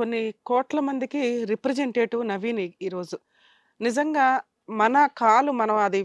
కొన్ని కోట్ల మందికి రిప్రజెంటేటివ్ నవీన్ ఈరోజు నిజంగా మన కాలు మనం అది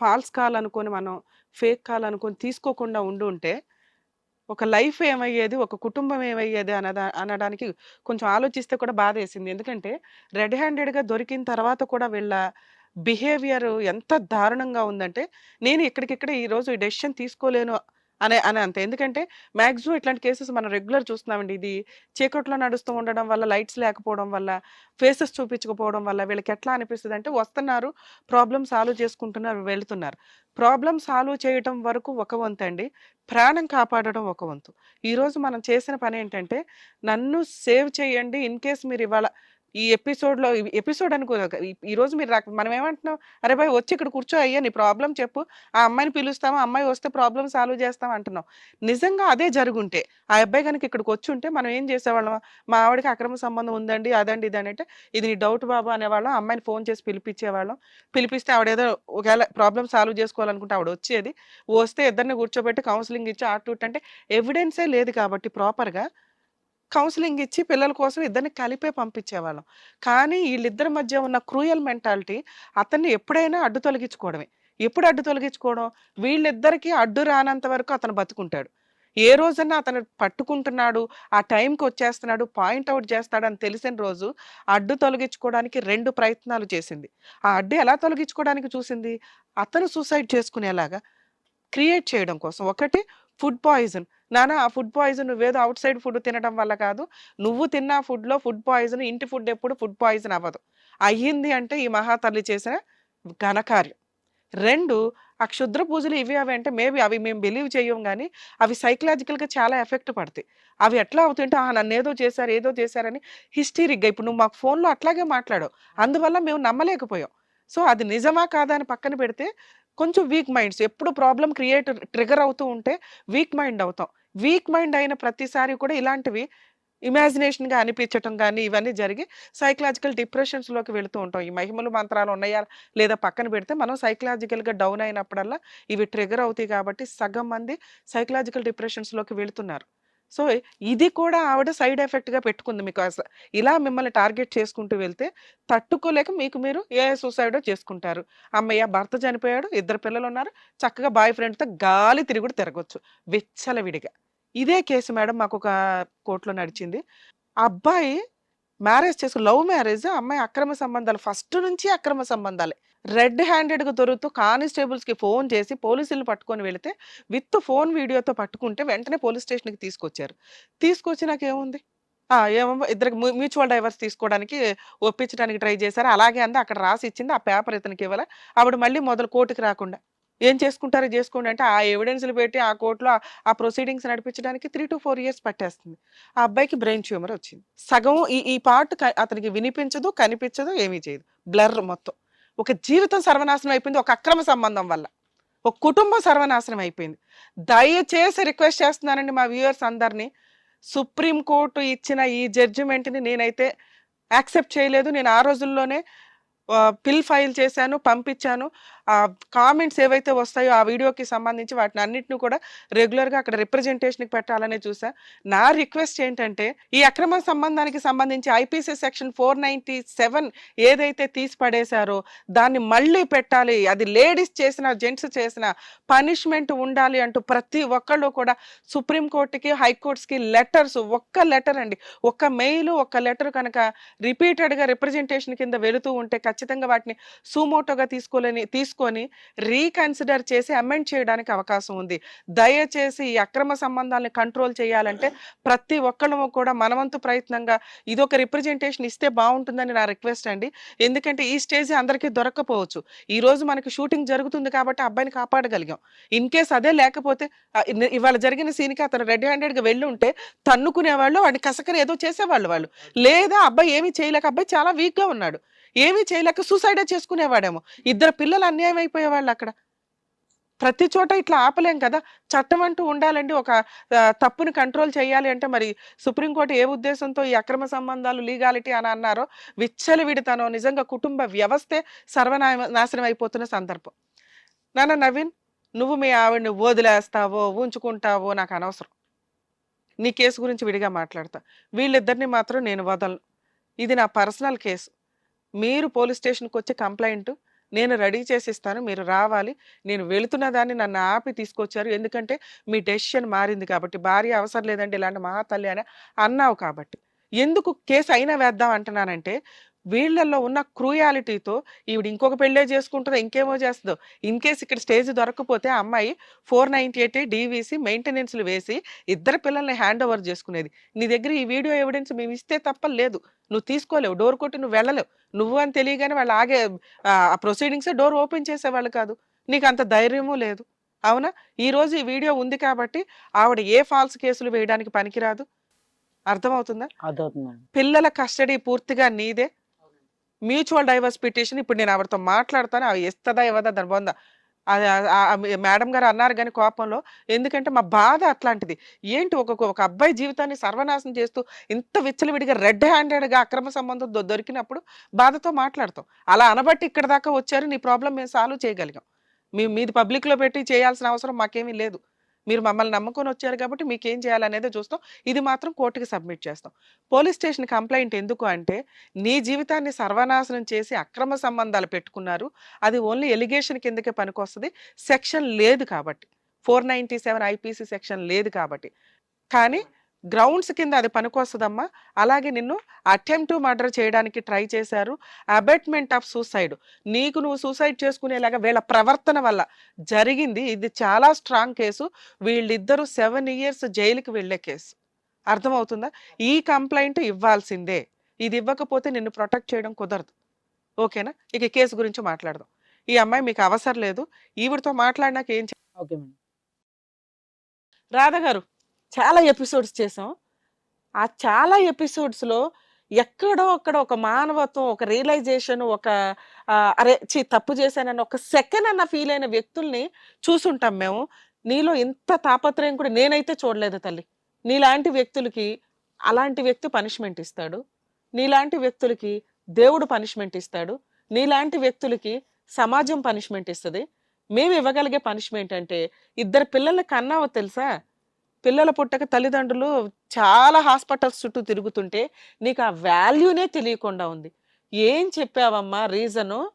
ఫాల్స్ కాల్ అనుకొని మనం ఫేక్ కాల్ అనుకొని తీసుకోకుండా ఉండి ఉంటే ఒక లైఫ్ ఏమయ్యేది ఒక కుటుంబం ఏమయ్యేది అనదా అనడానికి కొంచెం ఆలోచిస్తే కూడా బాధ వేసింది. ఎందుకంటే రెడ్ హ్యాండెడ్గా దొరికిన తర్వాత కూడా వీళ్ళ బిహేవియర్ ఎంత దారుణంగా ఉందంటే నేను ఇక్కడికిక్కడ ఈరోజు ఈ డెసిషన్ తీసుకోలేను అనే అని అంతే. ఎందుకంటే మ్యాక్సిమం ఇట్లాంటి కేసెస్ మనం రెగ్యులర్ చూస్తున్నామండి. ఇది చీకట్లో నడుస్తూ ఉండడం వల్ల లైట్స్ లేకపోవడం వల్ల ఫేసెస్ చూపించకపోవడం వల్ల వీళ్ళకి ఎట్లా అనిపిస్తుంది అంటే వస్తున్నారు ప్రాబ్లమ్ సాల్వ్ చేసుకుంటున్నారు వెళ్తున్నారు. ప్రాబ్లమ్ సాల్వ్ చేయటం వరకు ఒక వంతు అండి. ప్రాణం కాపాడడం ఒక వంతు. ఈరోజు మనం చేసిన పని ఏంటంటే నన్ను సేవ్ చేయండి ఇన్ కేస్ మీరు ఇవాళ ఈ ఎపిసోడ్లో ఎపిసోడ్ అనుకో ఈ- రోజు మీరు రాక మనం ఏమంటున్నాం అరే బాయ్ వచ్చి ఇక్కడ కూర్చో అయ్యా నీ ప్రాబ్లం చెప్పు. ఆ అమ్మాయిని పిలుస్తాము అమ్మాయి వస్తే ప్రాబ్లం సాల్వ్ చేస్తాం అంటున్నాం. నిజంగా అదే జరుగుంటే ఆ అబ్బాయి కనుక ఇక్కడికి వచ్చి ఉంటే మనం ఏం చేసేవాళ్ళం? మా ఆవిడకి అక్రమ సంబంధం ఉందండి అదండి ఇదని అంటే ఇది నీ డౌట్ బాబు అనేవాళ్ళం. అమ్మాయిని ఫోన్ చేసి పిలిపించేవాళ్ళం. పిలిపిస్తే ఆవిడ ఏదో ఒకవేళ ప్రాబ్లం సాల్వ్ చేసుకోవాలనుకుంటే ఆవిడ వచ్చేది. వస్తే ఇద్దరిని కూర్చోబెట్టి కౌన్సిలింగ్ ఇచ్చి అటు ఇటు అంటే ఎవిడెన్సే లేదు కాబట్టి ప్రాపర్గా కౌన్సిలింగ్ ఇచ్చి పిల్లల కోసం ఇద్దరిని కలిపే పంపించేవాళ్ళం. కానీ వీళ్ళిద్దరి మధ్య ఉన్న క్రూయల్ మెంటాలిటీ అతన్ని ఎప్పుడైనా అడ్డు తొలగించుకోవడమే. ఎప్పుడు అడ్డు తొలగించుకోవడం? వీళ్ళిద్దరికీ అడ్డు రానంత వరకు అతను బతుకుంటాడు. ఏ రోజన్నా అతను పట్టుకుంటున్నాడు ఆ టైంకి వచ్చేస్తున్నాడు పాయింట్ అవుట్ చేస్తాడు అని తెలిసిన రోజు అడ్డు తొలగించుకోవడానికి రెండు ప్రయత్నాలు చేసింది. ఆ అడ్డు ఎలా తొలగించుకోవడానికి చూసింది? అతను సూసైడ్ చేసుకునేలాగా క్రియేట్ చేయడం కోసం. ఒకటి ఫుడ్ పాయిజన్. నానా ఆ ఫుడ్ పాయిజన్ నువ్వేదో అవుట్ సైడ్ ఫుడ్ తినడం వల్ల కాదు. నువ్వు తిన్న ఫుడ్లో ఫుడ్ పాయిజన్ ఇంటి ఫుడ్ ఎప్పుడు ఫుడ్ పాయిజన్ అవ్వదు. అయ్యింది అంటే ఈ మహాతల్లి చేసిన ఘనకార్యం. రెండు ఆ క్షుద్ర పూజలు ఇవి అవి అంటే మేబీ అవి మేము బిలీవ్ చేయం కానీ అవి సైకలాజికల్గా చాలా ఎఫెక్ట్ పడతాయి. అవి ఎట్లా అవుతుంటే ఆ నన్ను ఏదో చేశారు ఏదో చేశారని హిస్టరీగా ఇప్పుడు నువ్వు మాకు ఫోన్లో అట్లాగే మాట్లాడు అందువల్ల మేము నమ్మలేకపోయాం. సో అది నిజమా కాదా అని పక్కన పెడితే కొంచెం వీక్ మైండ్స్. ఎప్పుడు ప్రాబ్లం క్రియేట్ ట్రిగర్ అవుతూ ఉంటే వీక్ మైండ్ అవుతాం. వీక్ మైండ్ అయిన ప్రతిసారి కూడా ఇలాంటివి ఇమాజినేషన్గా అనిపించటం కానీ ఇవన్నీ జరిగి సైకలాజికల్ డిప్రెషన్స్లోకి వెళుతూ ఉంటాం. ఈ మహిమలు మంత్రాలు ఉన్నాయా లేదా పక్కన పెడితే మనం సైకలాజికల్గా డౌన్ అయినప్పుడల్లా ఇవి ట్రిగర్ అవుతాయి కాబట్టి సగం మంది సైకలాజికల్ డిప్రెషన్స్లోకి వెళుతున్నారు. సో ఇది కూడా ఆవిడ సైడ్ ఎఫెక్ట్గా పెట్టుకుంది. మీకు ఇలా మిమ్మల్ని టార్గెట్ చేసుకుంటూ వెళ్తే తట్టుకోలేక మీకు మీరు ఏ సూసైడో చేసుకుంటారు. అమ్మయ్య భర్త చనిపోయాడు ఇద్దరు పిల్లలు ఉన్నారు చక్కగా బాయ్ ఫ్రెండ్తో గాలి తిరుగుడు తిరగొచ్చు. విచ్చలవిడిగా. ఇదే కేసు మేడం మాకు ఒక కోర్టులో నడిచింది. ఆ అబ్బాయి మ్యారేజ్ చేసు లవ్ మ్యారేజ్ అమ్మాయి అక్రమ సంబంధాలు ఫస్ట్ నుంచి అక్రమ సంబంధాలే. రెడ్ హ్యాండెడ్గా దొరుకుతూ కానిస్టేబుల్స్కి ఫోన్ చేసి పోలీసులను పట్టుకొని వెళితే విత్ ఫోన్ వీడియోతో పట్టుకుంటే వెంటనే పోలీస్ స్టేషన్కి తీసుకొచ్చారు. తీసుకొచ్చి నాకు ఏముంది? ఆ, ఏమో ఇద్దరికి మ్యూచువల్ డైవర్స్ తీసుకోవడానికి ఒప్పించడానికి ట్రై చేశారు. అలాగే అంది అక్కడ రాసి ఇచ్చింది ఆ పేపర్ ఇతనికి ఇవ్వాలి? ఆవిడ మళ్ళీ మొదలు కోర్టుకి రాకుండా. ఏం చేసుకుంటారో? చేసుకోండి అంటే ఆ ఎవిడెన్స్లు పెట్టి ఆ కోర్టులో ఆ- ప్రొసీడింగ్స్ నడిపించడానికి త్రీ టు ఫోర్ ఇయర్స్ పట్టేస్తుంది. ఆ అబ్బాయికి బ్రెయిన్ ట్యూమర్ వచ్చింది. సగం ఈ ఈ పార్ట్ అతనికి వినిపించదు కనిపించదు ఏమీ చేయదు. బ్లర్ మొత్తం. ఒక జీవితం సర్వనాశనం అయిపోయింది ఒక అక్రమ సంబంధం వల్ల. ఒక కుటుంబం సర్వనాశనం అయిపోయింది. దయచేసి రిక్వెస్ట్ చేస్తున్నానండి మా వ్యూవర్స్ అందరినీ. సుప్రీంకోర్టు ఇచ్చిన ఈ జడ్జిమెంట్ని నేనైతే యాక్సెప్ట్ చేయలేదు. నేను ఆ రోజుల్లోనే పిల్ ఫైల్ చేశాను పంపించాను. ఆ కామెంట్స్ ఏవైతే వస్తాయో ఆ వీడియోకి సంబంధించి వాటిని అన్నింటినీ కూడా రెగ్యులర్గా అక్కడ రిప్రజెంటేషన్కి పెట్టాలనే చూసా. నా రిక్వెస్ట్ ఏంటంటే ఈ అక్రమ సంబంధానికి సంబంధించి IPC section four ninety seven ఏదైతే తీసి పడేశారో దాన్ని మళ్ళీ పెట్టాలి. అది లేడీస్ చేసిన జెంట్స్ చేసిన పనిష్మెంట్ ఉండాలి అంటూ ప్రతి ఒక్కళ్ళు కూడా సుప్రీంకోర్టుకి హైకోర్ట్స్కి లెటర్స్ ఒక్క లెటర్ అండి ఒక్క మెయిల్ ఒక్క లెటర్ కనుక రిపీటెడ్గా రిప్రజెంటేషన్ కింద వెళుతూ ఉంటే ఖచ్చితంగా వాటిని సుమోటోగా తీసుకోలేని తీసుకో తీసుకొని రీకన్సిడర్ చేసి అమెండ్ చేయడానికి అవకాశం ఉంది. దయచేసి ఈ అక్రమ సంబంధాలను కంట్రోల్ చేయాలంటే ప్రతి ఒక్కళ్ళము కూడా మనవంతు ప్రయత్నంగా ఇదొక రిప్రజెంటేషన్ ఇస్తే బాగుంటుందని నా రిక్వెస్ట్ అండి. ఎందుకంటే ఈ స్టేజ్ అందరికీ దొరకపోవచ్చు ఈ రోజు మనకి షూటింగ్ జరుగుతుంది కాబట్టి ఆ అబ్బాయిని కాపాడగలిగాం. ఇన్ కేస్ అదే లేకపోతే ఇవాళ జరిగిన సీన్కి అతను రెడ్ హ్యాండెడ్గా వెళ్ళి ఉంటే తన్నుకునేవాళ్ళు వాడిని కసకని ఏదో చేసేవాళ్ళు వాళ్ళు. లేదా అబ్బాయి ఏమీ చేయలేక అబ్బాయి చాలా వీక్గా ఉన్నాడు. ఏమీ చేయలేక సూసైడే చేసుకునేవాడేమో. ఇద్దరు పిల్లలు అన్యాయం అయిపోయేవాళ్ళు అక్కడ. ప్రతి చోట ఇట్లా ఆపలేం కదా? చట్టం అంటూ ఉండాలండి. ఒక తప్పుని కంట్రోల్ చేయాలి అంటే మరి సుప్రీంకోర్టు ఏ ఉద్దేశంతో ఈ అక్రమ సంబంధాలు లీగాలిటీ అని అన్నారో విచ్చలవిడితనో నిజంగా కుటుంబ వ్యవస్థే సర్వనాయ నాశనం అయిపోతున్న సందర్భం. నాన్న నవీన్ నువ్వు మీ ఆవిడని వదిలేస్తావో ఉంచుకుంటావో నాకు అనవసరం. నీ కేసు గురించి విడిగా మాట్లాడతా. వీళ్ళిద్దరిని మాత్రం నేను వదలను. ఇది నా పర్సనల్ కేసు. మీరు పోలీస్ స్టేషన్కి వచ్చి కంప్లైంట్ నేను రెడీ చేసిస్తాను మీరు రావాలి. నేను వెళుతున్న దాన్ని నన్ను ఆపి తీసుకొచ్చారు. ఎందుకంటే మీ డెసిషన్ మారింది కాబట్టి భార్య అవసరం లేదండి ఇలాంటి మా తల్లి అని అన్నావు కాబట్టి. ఎందుకు కేసు అయినా వేద్దాం అంటున్నానంటే వీళ్ళల్లో ఉన్న క్రూయాలిటీతో ఈవిడ ఇంకొక పెళ్ళే చేసుకుంటుందో ఇంకేమో చేస్తుందో. ఇన్ కేస్ ఇక్కడ స్టేజ్ దొరకకపోతే ఆ అమ్మాయి ఫోర్ నైంటీ ఎయిట్ డీవీసీ మెయింటెనెన్స్లు వేసి ఇద్దరు పిల్లల్ని హ్యాండ్ ఓవర్ చేసుకునేది. నీ దగ్గర ఈ వీడియో ఎవిడెన్స్ మేము ఇస్తే తప్ప లేదు. నువ్వు తీసుకోలేవు. డోర్ కొట్టి నువ్వు వెళ్ళలేవు. నువ్వు అని తెలియగానే వాళ్ళు ఆగే ఆ ప్రొసీడింగ్స్ డోర్ ఓపెన్ చేసేవాళ్ళు కాదు. నీకు అంత ధైర్యము లేదు. అవునా? ఈ రోజు ఈ వీడియో ఉంది కాబట్టి ఆవిడ ఏ ఫాల్స్ కేసులు వేయడానికి పనికిరాదు. అర్థమవుతుందా? పిల్లల కస్టడీ పూర్తిగా నీదే. మ్యూచువల్ డైవర్స్ పిటిషన్ ఇప్పుడు నేను ఎవరితో మాట్లాడతాను అవి ఇస్తుందా ఇవ్వదా దాని బొందా. అది మేడం గారు అన్నారు కానీ కోపంలో ఎందుకంటే మా బాధ అట్లాంటిది. ఏంటి ఒక ఒక అబ్బాయి జీవితాన్ని సర్వనాశనం చేస్తూ ఇంత విచ్చలవిడిగా రెడ్ హ్యాండెడ్గా అక్రమ సంబంధం దొరికినప్పుడు బాధతో మాట్లాడతాం. అలా అనబట్టి ఇక్కడ దాకా వచ్చారు నీ ప్రాబ్లం మేము సాల్వ్ చేయగలిగాం. మీ మీది పబ్లిక్లో పెట్టి చేయాల్సిన అవసరం మాకేమీ లేదు. మీరు మమ్మల్ని నమ్ముకొని వచ్చారు కాబట్టి మీకు ఏం చేయాలనేది చూస్తాం. ఇది మాత్రం కోర్టుకి సబ్మిట్ చేస్తాం. పోలీస్ స్టేషన్ కంప్లైంట్ ఎందుకు అంటే నీ జీవితాన్ని సర్వనాశనం చేసి అక్రమ సంబంధాలు పెట్టుకున్నారు. అది ఓన్లీ ఎలిగేషన్ కిందకే పనికొస్తుంది. సెక్షన్ లేదు కాబట్టి. Four ninety seven IPC section లేదు కాబట్టి. కానీ గ్రౌండ్స్ కింద అది పనికొస్తుందమ్మా. అలాగే నిన్ను అటెంప్ట్ మర్డర్ చేయడానికి ట్రై చేశారు. Abetment of suicide. నీకు నువ్వు సూసైడ్ చేసుకునేలాగా వీళ్ళ ప్రవర్తన వల్ల జరిగింది. ఇది చాలా స్ట్రాంగ్ కేసు. వీళ్ళిద్దరూ సెవెన్ ఇయర్స్ జైలుకి వెళ్ళే కేసు. అర్థమవుతుందా? ఈ కంప్లైంట్ ఇవ్వాల్సిందే. ఇది ఇవ్వకపోతే నిన్ను ప్రొటెక్ట్ చేయడం కుదరదు. ఓకేనా? ఇక కేసు గురించి మాట్లాడదాం. ఈ అమ్మాయి మీకు అవసరం లేదు. ఈవిడతో మాట్లాడినాక ఏం ఓకే మేడం. రాధ గారు చాలా ఎపిసోడ్స్ చేసాం. ఆ చాలా ఎపిసోడ్స్లో ఎక్కడో అక్కడ ఒక మానవత్వం ఒక రియలైజేషన్ ఒక అరే చి తప్పు చేశానన్న ఒక సెకండ్ అన్న ఫీల్ అయిన వ్యక్తుల్ని చూసుంటాం మేము. నీలో ఇంత తాపత్రయం కూడా నేనైతే చూడలేదు తల్లి. నీలాంటి వ్యక్తులకి అలాంటి వ్యక్తి పనిష్మెంట్ ఇస్తాడు. నీలాంటి వ్యక్తులకి దేవుడు పనిష్మెంట్ ఇస్తాడు. నీలాంటి వ్యక్తులకి సమాజం పనిష్మెంట్ ఇస్తుంది. మేము ఇవ్వగలిగే పనిష్మెంట్ అంటే ఇద్దరు పిల్లల్ని కన్నావో తెలుసా? పిల్లల పుట్టక తల్లిదండ్రులు చాలా హాస్పిటల్స్ చుట్టూ తిరుగుతుంటే నీకు ఆ వాల్యూనే తెలియకుండా ఉంది. ఏం చెప్పావమ్మా? రీజను?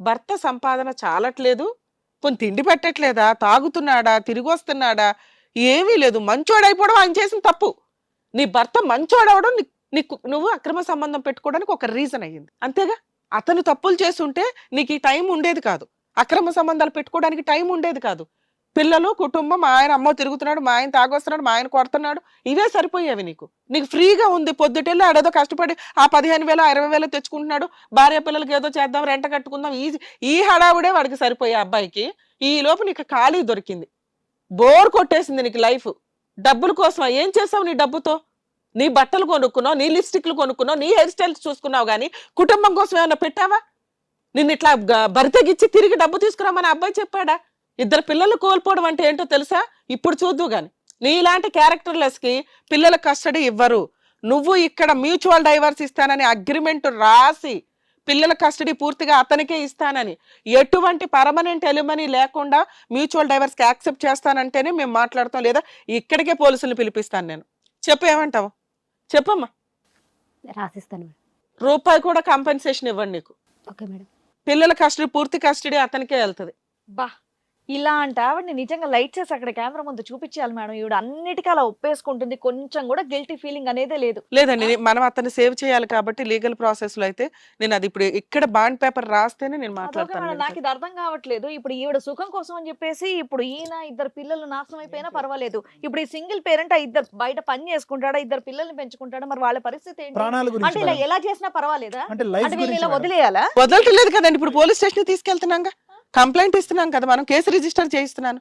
భర్త సంపాదన చాలట్లేదు. కొన్ని తిండి పెట్టట్లేదా? తాగుతున్నాడా? తిరిగొస్తున్నాడా? ఏమీ లేదు. మంచోడైపోవడం ఆయన చేసిన తప్పు. నీ భర్త మంచోడవడం నీకు నువ్వు అక్రమ సంబంధం పెట్టుకోవడానికి ఒక రీజన్ అయ్యింది. అంతేగా? అతను తప్పులు చేస్తుంటే నీకు ఈ టైం ఉండేది కాదు. అక్రమ సంబంధాలు పెట్టుకోవడానికి టైం ఉండేది కాదు. పిల్లలు కుటుంబం ఆయన అమ్మో తిరుగుతున్నాడు మా ఆయన తాగొస్తున్నాడు మా ఆయన కొడుతున్నాడు ఇవే సరిపోయేవి నీకు. నీకు ఫ్రీగా ఉంది పొద్దుటెళ్ళి ఆడేదో కష్టపడి ఆ పదిహేను వేలు ఇరవై వేలు తెచ్చుకుంటున్నాడు భార్య పిల్లలకి ఏదో చేద్దాం రెంట కట్టుకుందాం ఈ ఈ హడావుడే వాడికి సరిపోయే అబ్బాయికి ఈ లోపు నీకు ఖాళీ దొరికింది. బోర్ కొట్టేసింది నీకు లైఫ్. డబ్బుల కోసం ఏం చేసావు నీ డబ్బుతో? నీ బట్టలు కొనుక్కున్నావు నీ లిప్స్టిక్లు కొనుక్కున్నావు నీ హెయిర్ స్టైల్స్ చూసుకున్నావు కానీ కుటుంబం కోసం ఏమైనా పెట్టావా? నిన్ను ఇట్లా గ- బరితెగిచ్చి తిరిగి డబ్బు తీసుకురామని అబ్బాయి చెప్పాడా? ఇద్దరు పిల్లలు కోల్పోవడం అంటే ఏంటో తెలుసా? ఇప్పుడు చూద్దు గాని. నీలాంటి క్యారెక్టర్లెస్కి పిల్లల కస్టడీ ఇవ్వరు. నువ్వు ఇక్కడ మ్యూచువల్ డైవర్స్ ఇస్తానని అగ్రిమెంట్ రాసి పిల్లల కస్టడీ పూర్తిగా అతనికే ఇస్తానని. ఎటువంటి పర్మనెంట్ ఎలిమనీ లేకుండా మ్యూచువల్ డైవర్స్కి యాక్సెప్ట్ చేస్తానంటేనే మేము మాట్లాడతాం లేదా ఇక్కడికే పోలీసులు పిలిపిస్తాను నేను. చెప్పు ఏమంటావు? చెప్పమ్మా. రాసిస్తాను రూపాయి కూడా కాంపెన్సేషన్ ఇవ్వండి నీకు. Okay madam. పిల్లల కస్టడీ పూర్తి కస్టడీ అతనికే వెళ్తుంది. బా. ఇలాంటి ఆవిడని నిజంగా లైట్ చేసి అక్కడ కెమెరా ముందు చూపించాలి మేడం. ఈవిడ అన్నిటికీ అలా ఒప్పేసుకుంటుంది. కొంచెం కూడా గిల్టీ ఫీలింగ్ అనేదే లేదు. లేదండి నే- మనం అతన్ని సేవ్ చేయాలి కాబట్టి లీగల్ ప్రాసెస్లో అయితే నేను అది ఇప్పుడు ఇక్కడ బాండ్ పేపర్ రాస్తేనే నేను మాట్లాడతాను నాకు. ఇది అర్థం కావట్లేదు. ఇప్పుడు ఈవిడ సుఖం కోసం అని చెప్పేసి ఇప్పుడు ఈయన ఇద్దరు పిల్లలు నాశనం అయిపోయినా పర్వాలేదు. ఇప్పుడు ఈ సింగిల్ పేరెంట్ ఆ ఇద్దరు బయట పని చేసుకుంటాడా ఇద్దరు పిల్లల్ని పెంచుకుంటాడా? మరి వాళ్ళ పరిస్థితి ఏంటి? అంటే ఇలా. ఎలా చేసినా పర్వాలేదా? అంటే ఇలా. వదిలేయాలా? వదలట్లేదు కదండి. ఇప్పుడు పోలీస్ స్టేషన్ తీసుకెళ్తున్నాం కంప్లైంట్ ఇస్తున్నాం కదా మనం కేసు రిజిస్టర్ చేయిస్తున్నాను.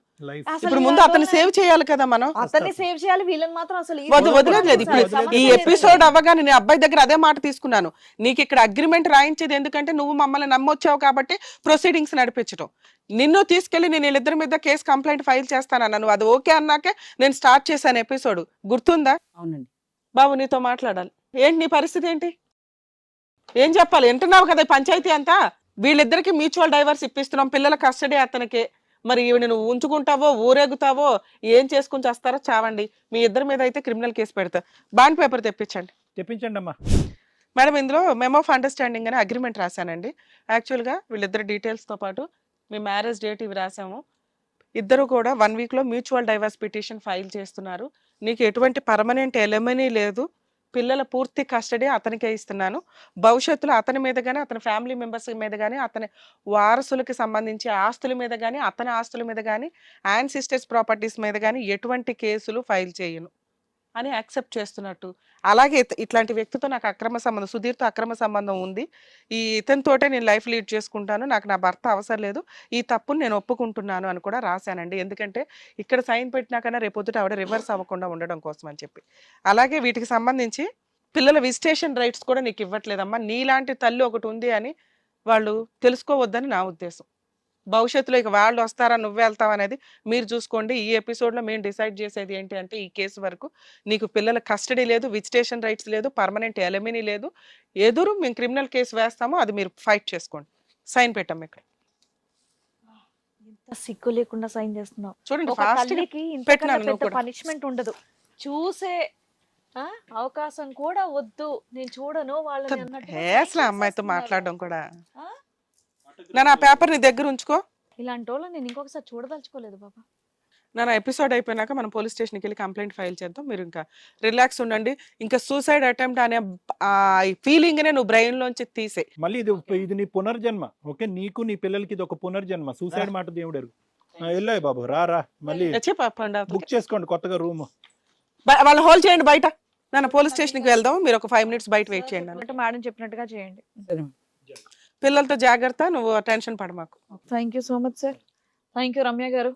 ఇప్పుడు ముందు అతన్ని సేవ్ చేయాలి కదా మనం. అతన్ని సేవ్ చేయాలి వీళ్ళని మాత్రం అసలు వద్దు వదిలేదు ఇప్పుడు ఈ. ఎపిసోడ్ అవ్వగానే నేను అబ్బాయి దగ్గర అదే మాట తీసుకున్నాను. నీకు ఇక్కడ అగ్రిమెంట్ రాయించేది ఎందుకంటే నువ్వు మమ్మల్ని నమ్మొచ్చావు కాబట్టి ప్రొసీడింగ్స్ నడిపించడం నిన్ను తీసుకెళ్ళి నేను వీళ్ళిద్దరి మీద కేసు కంప్లైంట్ ఫైల్ చేస్తానన్నా. నువ్వు అది ఓకే అన్నాకే నేను స్టార్ట్ చేశాను ఎపిసోడ్ గుర్తుందా? అవునండి. బాబు నీతో మాట్లాడాలి. ఏంటి నీ పరిస్థితి ఏంటి? ఏం చెప్పాలి? వింటున్నావు కదా పంచాయతీ అంతా? వీళ్ళిద్దరికి మ్యూచువల్ డైవర్స్ ఇప్పిస్తున్నాం. పిల్లల కస్టడీ అతనికి. మరి ఈవిడ నువ్వు ఉంచుకుంటావో ఊరేగుతావో ఏం చేసుకుని చేస్తారో చావండి. మీ ఇద్దరి మీద అయితే క్రిమినల్ కేసు పెడతా. బాండ్ పేపర్ తెప్పించండి. తెప్పించండి అమ్మా మేడం ఇందులో మెమో ఆఫ్ అండర్స్టాండింగ్ అని అగ్రిమెంట్ రాశానండి. యాక్చువల్గా వీళ్ళిద్దరు డీటెయిల్స్తో పాటు మీ మ్యారేజ్ డేట్ ఇవి రాసాము ఇద్దరు కూడా వన్ వీక్లో మ్యూచువల్ డైవర్స్ పిటిషన్ ఫైల్ చేస్తున్నారు. నీకు ఎటువంటి పర్మనెంట్ ఎలమనీ లేదు. పిల్లల పూర్తి కస్టడీ అతనికే ఇస్తున్నాను. భవిష్యత్తులో అతని మీద కానీ అతని ఫ్యామిలీ మెంబర్స్ మీద కానీ అతని వారసులకి సంబంధించి ఆస్తుల మీద కానీ అతని ఆస్తుల మీద కానీ అండ్ సిస్టర్స్ ప్రాపర్టీస్ మీద కానీ ఎటువంటి కేసులు ఫైల్ చేయను. అని యాక్సెప్ట్ చేస్తున్నట్టు. అలాగే ఇట్లాంటి వ్యక్తితో నాకు అక్రమ సంబంధం సుధీర్తో అక్రమ సంబంధం ఉంది. ఈ ఇతనితోటే నేను లైఫ్ లీడ్ చేసుకుంటాను నాకు నా భర్త అవసరం లేదు ఈ తప్పును నేను ఒప్పుకుంటున్నాను అని కూడా రాశానండి. ఎందుకంటే ఇక్కడ సైన్ పెట్టినాకన్నా రేపొద్దుట ఆవిడ రివర్స్ అవ్వకుండా ఉండడం కోసం అని చెప్పి. అలాగే వీటికి సంబంధించి పిల్లల విజిటేషన్ రైట్స్ కూడా నీకు ఇవ్వట్లేదమ్మా నీలాంటి తల్లి ఒకటి ఉంది అని వాళ్ళు తెలుసుకోవద్దని నా ఉద్దేశం. భవిష్యత్తులో ఇక వాళ్ళు వస్తారా నువ్వే వెళ్తావు అనేది మీరు చూసుకోండి. ఈ ఎపిసోడ్లో మేము డిసైడ్ చేసేది ఏంటి అంటే ఈ కేసు వరకు నీకు పిల్లల కస్టడీ లేదు విజిటేషన్ రైట్స్ లేదు పర్మనెంట్ ఎలమినీ లేదు. ఎదురు మేము క్రిమినల్ కేసు వేస్తామో అది మీరు ఫైట్ చేసుకోండి. సైన్ పెట్టాం ఇక్కడ. సిగ్గు లేకుండా సైన్ చేస్తున్నావు. చూడండి. పనిష్మెంట్ ఉండదు. చూసే అవకాశం కూడా వద్దు. నేను చూడను వాళ్ళని అసలు అమ్మాయితో. మాట్లాడడం కూడా. ఆ పేపర్ నీ దగ్గర ఉంచుకో. ఇలాంటి వాళ్ళని నేను ఇంకొకసారి చూడదలుచుకోలేదు బాబా. నేను ఎపిసోడ్ అయిపోయినాక మనం పోలీస్ స్టేషన్కి వెళ్ళి కంప్లైంట్ ఫైల్ చేద్దాం. మీరు ఇంకా రిలాక్స్ ఉండండి. ఇంకా సూసైడ్ అటెంప్ట్ అనే ఫీలింగ్నే నువ్వు brain లోంచి తీసే మళ్ళీ ఇది ఇది నీ పునర్జన్మ. ఓకే నీకు నీ పిల్లలకి ఇది ఒక పునర్జన్మ. సూసైడ్ మాట దేవుడు వెళ్ళాయి బాబు రా రా మళ్ళీ చెప్పండి బుక్ చేసుకోండి కొత్తగా రూమ్. వాళ్ళు హోల్డ్ చేయండి బయట. నన్ను పోలీస్ స్టేషన్కి వెళ్దాం. మీరు ఒక ఫైవ్ మినిట్స్ బయట వెయిట్ చేయండి మేడం చెప్పినట్టుగా చేయండి. సరే. పిల్లలతో జాగ్రత్త నువ్వు tension పడమాకు thank you so much sir thank you Ramya garu.